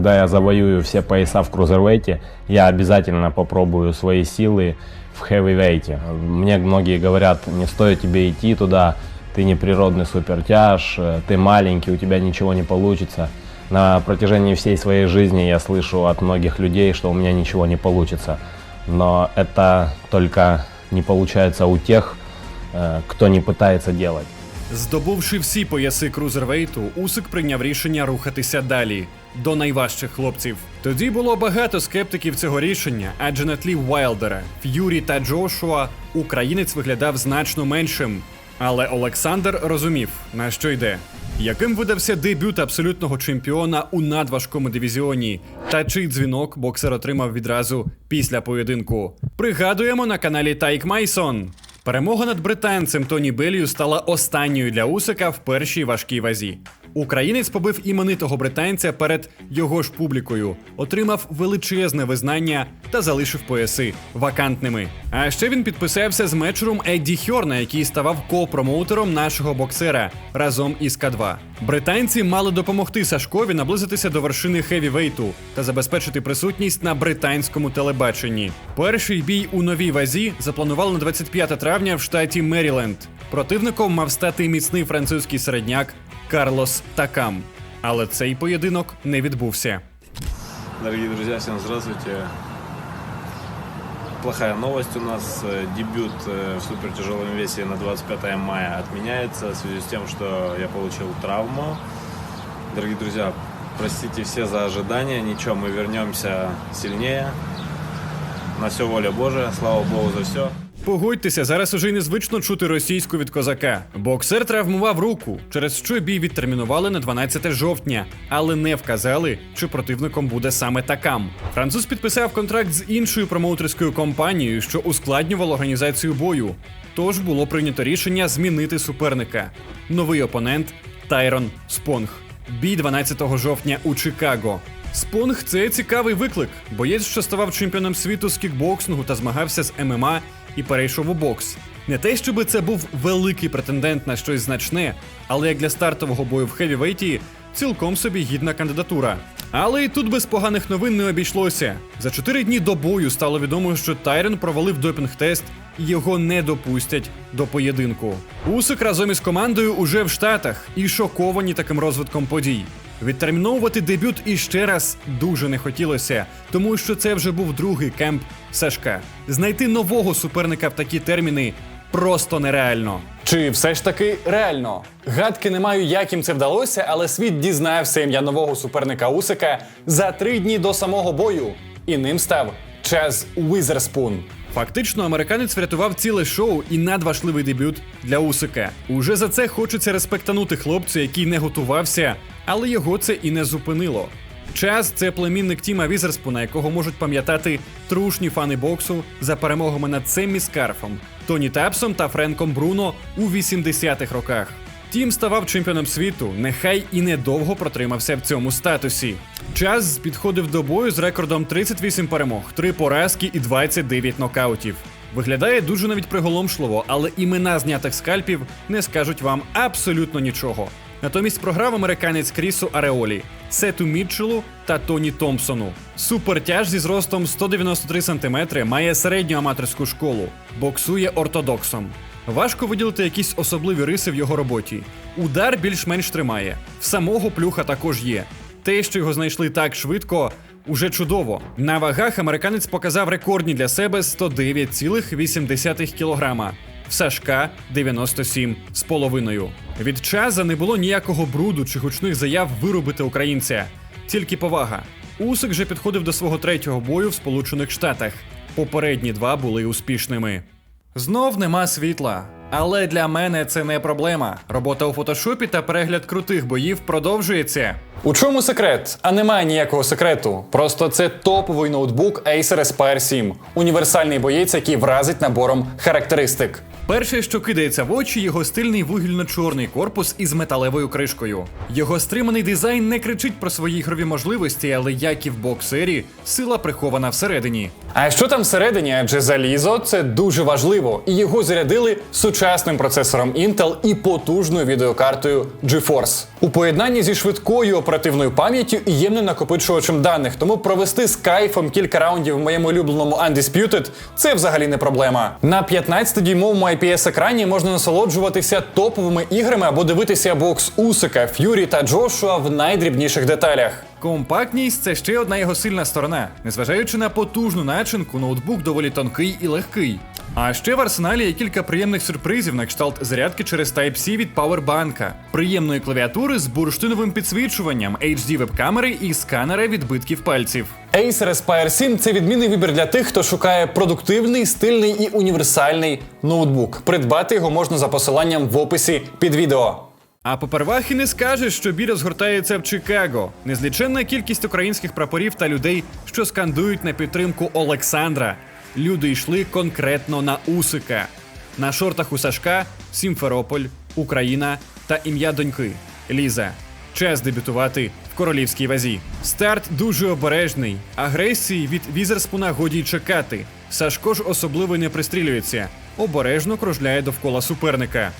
когда я завоюю все пояса в крузервейте, я обязательно попробую свои силы в хэвивейте. Мне многие говорят, не стоит тебе идти туда, ты не природный супертяж, э, ты маленький, у тебя ничего не получится. На протяжении всей своей жизни я слышу от многих людей, что у меня ничего не получится. Но это только не получается у тех, э, кто не пытается делать. Здобувши всі пояси крузервейту, Усик прийняв рішення рухатися далі до найважчих хлопців. Тоді було багато скептиків цього рішення, адже на тлі Вайлдера, Ф'юрі та Джошуа українець виглядав значно меншим. Але Олександр розумів, на що йде. Яким видався дебют абсолютного чемпіона у надважкому дивізіоні, та чий дзвінок боксер отримав відразу після поєдинку. Пригадуємо на каналі Тайк Майсон. Перемога над британцем Тоні Белію стала останньою для Усика в першій важкій вазі. Українець побив іменитого британця перед його ж публікою, отримав величезне визнання та залишив пояси вакантними. А ще він підписався з мечером Едді Хьорна, який ставав ко-промоутером нашого боксера разом із К2. Британці мали допомогти Сашкові наблизитися до вершини хевівейту та забезпечити присутність на британському телебаченні. Перший бій у новій вазі запланували на 25 травня в штаті Меріленд. Противником мав стати міцний французький середняк Карлос Такам. Але цей поєдинок не відбувся. Дорогие друзья, всем здравствуйте. Плохая новость у нас. Э, Дебют э, в супертяжелом весе на 25 мая отменяется в связи с тем, что я получил травму. Дорогие друзья, простите все за ожидания. Ничего, мы вернемся сильнее. На все воля Божия. Слава Богу за все. Погодьтеся, зараз уже й незвично чути російську від козака. Боксер травмував руку, через що бій відтермінували на 12 жовтня, але не вказали, чи противником буде саме такам. Француз підписав контракт з іншою промоутерською компанією, що ускладнювало організацію бою. Тож було прийнято рішення змінити суперника. Новий опонент Тайрон Спонг. Бій 12 жовтня у Чикаго. Спонг це цікавий виклик. Боєць, що ставав чемпіоном світу з кікбоксингу та змагався з ММА і перейшов у бокс. Не те, щоб це був великий претендент на щось значне, але як для стартового бою в хевівейті цілком собі гідна кандидатура. Але і тут без поганих новин не обійшлося. За чотири дні до бою стало відомо, що Тайрен провалив допінг-тест і його не допустять до поєдинку. Усик разом із командою уже в Штатах і шоковані таким розвитком подій. Відтерміновувати дебют іще раз дуже не хотілося, тому що це вже був другий кемп Сашка. Знайти нового суперника в такі терміни просто нереально. Чи все ж таки реально? Гадки не маю, як їм це вдалося, але світ дізнався ім'я нового суперника Усика за три дні до самого бою. І ним став Чаз Уізерспун. Фактично, американець врятував ціле шоу і надважливий дебют для Усика. Уже за це хочеться респектанути хлопцю, який не готувався, але його це і не зупинило. Час це племінник Тіма Візерспуна, якого можуть пам'ятати трушні фани боксу за перемогами над Семмі Скарфом, Тоні Тапсом та Френком Бруно у 80-х роках. Тім ставав чемпіоном світу, нехай і недовго протримався в цьому статусі. Час підходив до бою з рекордом 38 перемог, 3 поразки і 29 нокаутів. Виглядає дуже навіть приголомшливо, але імена знятих скальпів не скажуть вам абсолютно нічого. Натомість програв американець Крісу Ареолі, Сету Мітчелу та Тоні Томпсону. Супертяж зі зростом 193 см має середню аматорську школу, боксує ортодоксом. Важко виділити якісь особливі риси в його роботі. Удар більш-менш тримає. В самого плюха також є. Те, що його знайшли так швидко, уже чудово. На вагах американець показав рекордні для себе 109,8 кг. Сашка 97 з половиною. Від чаза не було ніякого бруду чи гучних заяв вирубити українця, тільки повага. Усик же підходив до свого третього бою в Сполучених Штатах. Попередні два були успішними. Знов нема світла. Але для мене це не проблема. Робота у фотошопі та перегляд крутих боїв продовжується. У чому секрет? А немає ніякого секрету. Просто це топовий ноутбук Acer Aspire 7. Універсальний боєць, який вразить набором характеристик. Перше, що кидається в очі, його стильний вугільно-чорний корпус із металевою кришкою. Його стриманий дизайн не кричить про свої ігрові можливості, але як і в боксері, сила прихована всередині. А що там всередині? Адже залізо це дуже важливо, і його зарядили сучасним процесором Intel і потужною відеокартою GeForce. У поєднанні зі швидкою оперативною пам'яттю і ємним накопичувачем даних, тому провести з кайфом кілька раундів в моєму улюбленому Undisputed – це взагалі не проблема. На 15-дюймовому IPS екрані можна насолоджуватися топовими іграми або дивитися бокс Усика, Ф'юрі та Джошуа в найдрібніших деталях. Компактність це ще одна його сильна сторона. Незважаючи на потужну начинку, ноутбук доволі тонкий і легкий. А ще в арсеналі є кілька приємних сюрпризів на кшталт зарядки через Type-C від павербанка, приємної клавіатури з бурштиновим підсвічуванням, HD веб-камери і сканера відбитків пальців. Acer Aspire 7 – це відмінний вибір для тих, хто шукає продуктивний, стильний і універсальний ноутбук. Придбати його можна за посиланням в описі під відео. А попервах і не скажеш, що бій розгортається в Чикаго. Незліченна кількість українських прапорів та людей, що скандують на підтримку Олександра. Люди йшли конкретно на Усика. На шортах у Сашка Сімферополь, Україна та ім'я доньки Ліза. Час дебютувати в королівській вазі. Старт дуже обережний. Агресії від Візерспуна годі й чекати. Сашко ж особливо не пристрілюється. Обережно кружляє довкола суперника.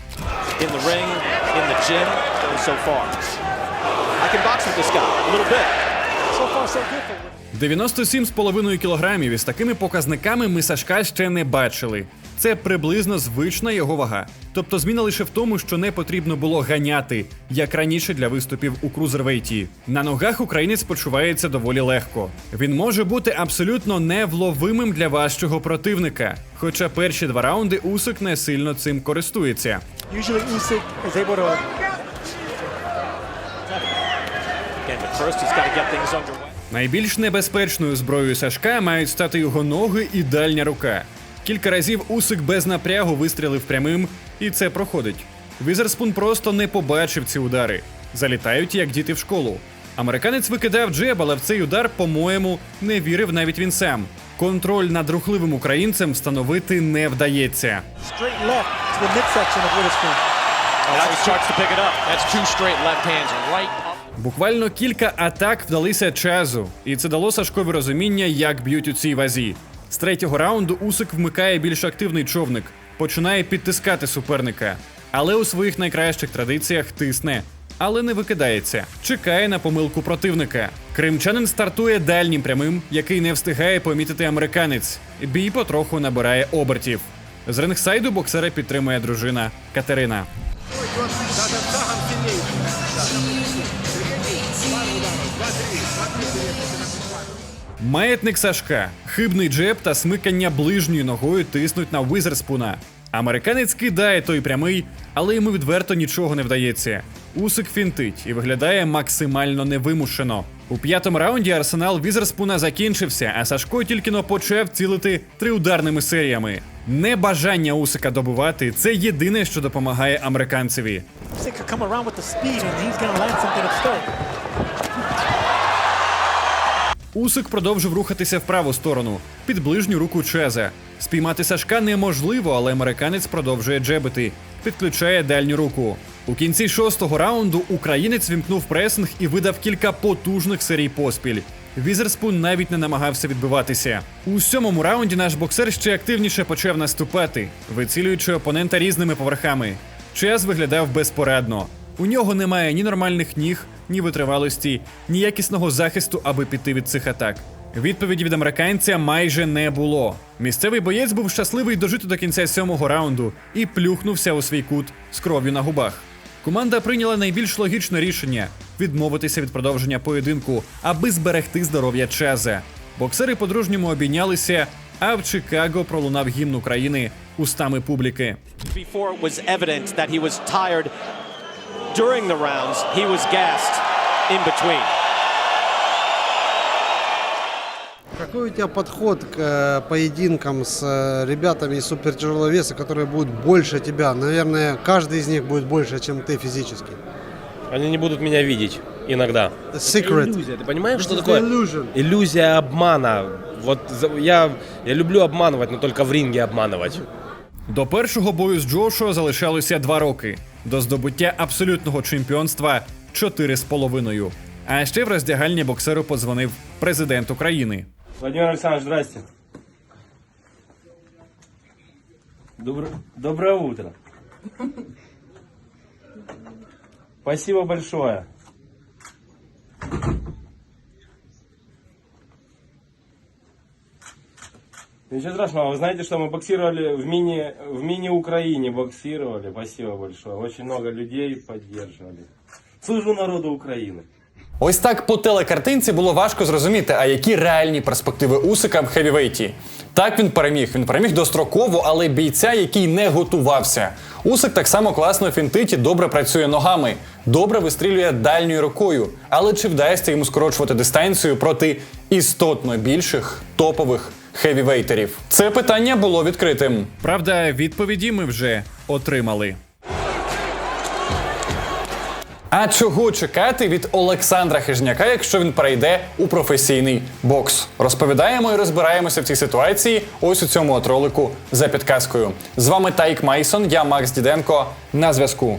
so far. So good. 97,5 кілограмів із такими показниками ми Сашка ще не бачили. Це приблизно звична його вага. Тобто зміна лише в тому, що не потрібно було ганяти, як раніше для виступів у крузервейті. На ногах українець почувається доволі легко. Він може бути абсолютно невловимим для важчого противника. Хоча перші два раунди Усик не сильно цим користується. Usually Найбільш небезпечною зброєю Сашка мають стати його ноги і дальня рука. Кілька разів Усик без напрягу вистрілив прямим, і це проходить. Візерспун просто не побачив ці удари. Залітають як діти в школу. Американець викидав джеб, але в цей удар, по-моєму, не вірив навіть він сам. Контроль над рухливим українцем встановити не вдається. right. Буквально кілька атак вдалися чазу, і це дало Сашкові розуміння, як б'ють у цій вазі. З третього раунду Усик вмикає більш активний човник, починає підтискати суперника, але у своїх найкращих традиціях тисне, але не викидається. Чекає на помилку противника. Кримчанин стартує дальнім прямим, який не встигає помітити американець. Бій потроху набирає обертів. З рингсайду боксера підтримує дружина Катерина. Маятник Сашка, хибний джеб та смикання ближньою ногою тиснуть на Візерспуна. Американець кидає той прямий, але йому відверто нічого не вдається. Усик фінтить і виглядає максимально невимушено. У п'ятому раунді арсенал Візерспуна закінчився, а Сашко тільки но почав цілити триударними серіями. Небажання Усика добувати це єдине, що допомагає американцеві. Усик продовжив рухатися в праву сторону, під ближню руку Чеза. Спіймати Сашка неможливо, але американець продовжує джебити, підключає дальню руку. У кінці шостого раунду українець вімкнув пресинг і видав кілька потужних серій поспіль. Візерспун навіть не намагався відбиватися. У сьомому раунді наш боксер ще активніше почав наступати, вицілюючи опонента різними поверхами. Чез виглядав безпорадно. У нього немає ні нормальних ніг, ні витривалості, ні якісного захисту, аби піти від цих атак. Відповіді від американця майже не було. Місцевий боєць був щасливий дожити до кінця сьомого раунду і плюхнувся у свій кут з кров'ю на губах. Команда прийняла найбільш логічне рішення відмовитися від продовження поєдинку, аби зберегти здоров'я Чеза. Боксери по-дружньому обійнялися, а в Чикаго пролунав гімн України устами публіки. During the rounds, he was gassed in between. Какой у тебя подход к э, поединкам с э, ребятами из супертяжелого веса, которые будут больше тебя? Наверное, каждый из них будет больше, чем ты физически. Они не будут меня видеть иногда. Secret. Иллюзия, ты понимаешь, This что is такое? the illusion. Иллюзия обмана. Вот я, я люблю обманывать, но только в ринге обманывать. До першого бою з Джошуа залишалося два роки, до здобуття абсолютного чемпіонства чотири з половиною. А ще в роздягальні боксеру подзвонив президент України. Владимир Александрович, здрасте. Добро... Доброе утро. Спасибо большое. Ничего страшного, вы знаете, что мы боксировали в мини, в мини-Украине, боксировали. Спасибо большое. Очень много людей поддерживали. Служу народу Украины. Ось так по телекартинці було важко зрозуміти, а які реальні перспективи Усика в хевівейті. Так він переміг. Він переміг достроково, але бійця, який не готувався. Усик так само класно фінтить і добре працює ногами, добре вистрілює дальньою рукою. Але чи вдасться йому скорочувати дистанцію проти істотно більших топових хевівейтерів? Це питання було відкритим. Правда, відповіді ми вже отримали. А чого чекати від Олександра Хижняка, якщо він перейде у професійний бокс? Розповідаємо і розбираємося в цій ситуації ось у цьому от ролику за підказкою. З вами Тайк Майсон, я Макс Діденко. На зв'язку.